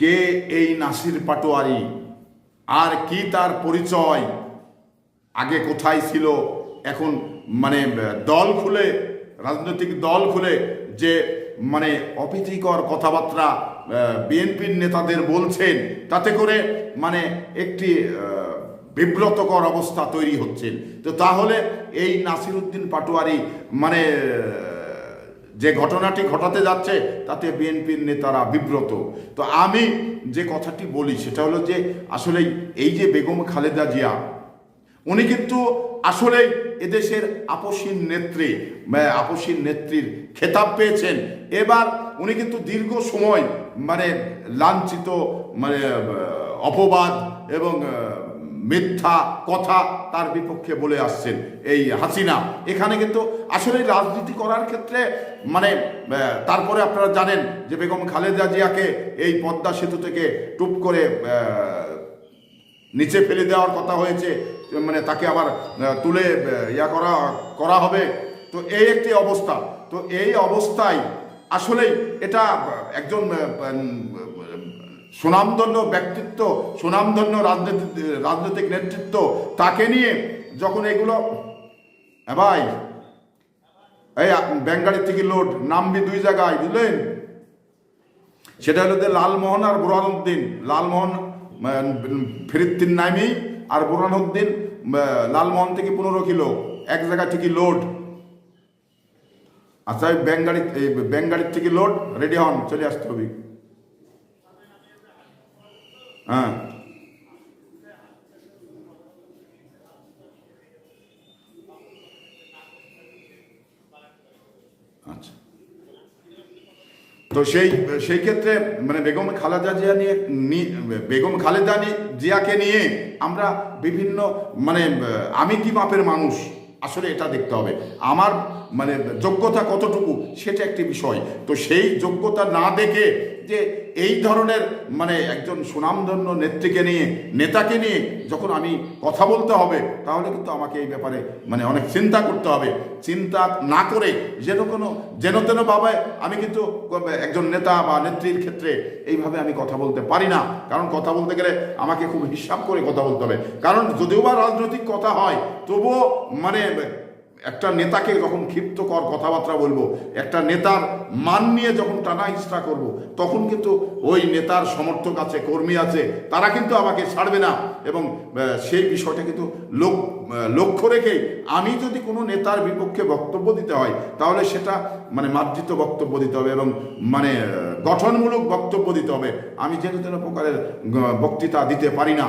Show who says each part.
Speaker 1: কে এই নাসির পাটোয়ারি? আর কি তার পরিচয়? আগে কোথায় ছিল? এখন মানে দল খুলে, রাজনৈতিক দল খুলে যে মানে অপ্রীতিকর কথাবার্তা বিএনপির নেতাদের বলছেন, তাতে করে মানে একটি বিব্রতকর অবস্থা তৈরি হচ্ছে। তো তাহলে এই নাসিরুদ্দিন পাটোয়ারি মানে যে ঘটনাটি ঘটাতে যাচ্ছে, তাতে বিএনপির নেতারা বিব্রত। তো আমি যে কথাটি বলি, সেটা হলো যে আসলে এই যে বেগম খালেদা জিয়া, উনি কিন্তু আসলে এদেশের আপসীন নেত্রী বা আপসীন নেত্রীর খেতাব পেয়েছেন। এবার উনি কিন্তু দীর্ঘ সময় মানে লাঞ্ছিত মানে অপবাদ এবং মিথ্যা কথা তার বিপক্ষে বলে আসছেন এই হাসিনা। এখানে কিন্তু আসলে রাজনীতি করার ক্ষেত্রে মানে তারপরে আপনারা জানেন যে বেগম খালেদা জিয়াকে এই পদ্মা সেতু থেকে টুপ করে নিচে ফেলে দেওয়ার কথা হয়েছে মানে তাকে আবার তুলে ইয়া করা করা হবে। তো এই একটি অবস্থা। তো এই অবস্থায় আসলেই এটা একজন সুনামধন্য ব্যক্তিত্ব, সুনামধন্য রাজনীতি, রাজনৈতিক নেতৃত্ব, তাকে নিয়ে যখন এগুলো ভাই, এই ব্যাঙ্গাড়ির থেকে লোড, নামবি দুই জায়গায়, বুঝলেন? সেটা হলো যে লালমোহন আর বুরহানুদ্দিন, লালমোহন ফেরিত্তিন নামি আর বুরহানুদ্দিন লালমোহন থেকে পনেরো কিলো, এক জায়গা থেকে লোড। আচ্ছা এই ব্যাঙ্গাড়ি এই ব্যাঙ্গাড়ির থেকে লোড, রেডি হন, চলে আসতে হবে। হ্যাঁ। আচ্ছা। তো সেই সেই ক্ষেত্রে মানে বেগম খালেদা জিয়া নিয়ে বেগম খালেদা জিয়াকে নিয়ে আমরা বিভিন্ন মানে আমি কি মাপের মানুষ? আসলে এটা দেখতে হবে। আমার মানে যোগ্যতা কতটুকু? সেটা একটি বিষয়। তো সেই যোগ্যতা না দেখে যে এই ধরনের মানে একজন সুনামধন্য নেত্রীকে নিয়ে, নেতাকে নিয়ে যখন আমি কথা বলতে হবে, তাহলে কিন্তু আমাকে এই ব্যাপারে মানে অনেক চিন্তা করতে হবে। চিন্তা না করে যেন কোনো, যেন তেন ভাবে আমি কিন্তু একজন নেতা বা নেত্রীর ক্ষেত্রে এইভাবে আমি কথা বলতে পারি না। কারণ কথা বলতে গেলে আমাকে খুব হিসাব করে কথা বলতে হবে। কারণ যদিও বা রাজনৈতিক কথা হয়, তবুও মানে একটা নেতাকে যখন ক্ষিপ্তকর কথাবার্তা বলব, একটা নেতার মান নিয়ে যখন টানা হিস্ট্রা করব, তখন কিন্তু ওই নেতার সমর্থক আছে, কর্মী আছে, তারা কিন্তু আমাকে ছাড়বে না। এবং সেই বিষয়টা কিন্তু লোক লক্ষ্য রেখেই আমি যদি কোনো নেতার বিপক্ষে বক্তব্য দিতে হয়, তাহলে সেটা মানে মার্জিত বক্তব্য দিতে হবে এবং মানে গঠনমূলক বক্তব্য দিতে হবে। আমি যেন তেন প্রকারের বক্তৃতা দিতে পারি না।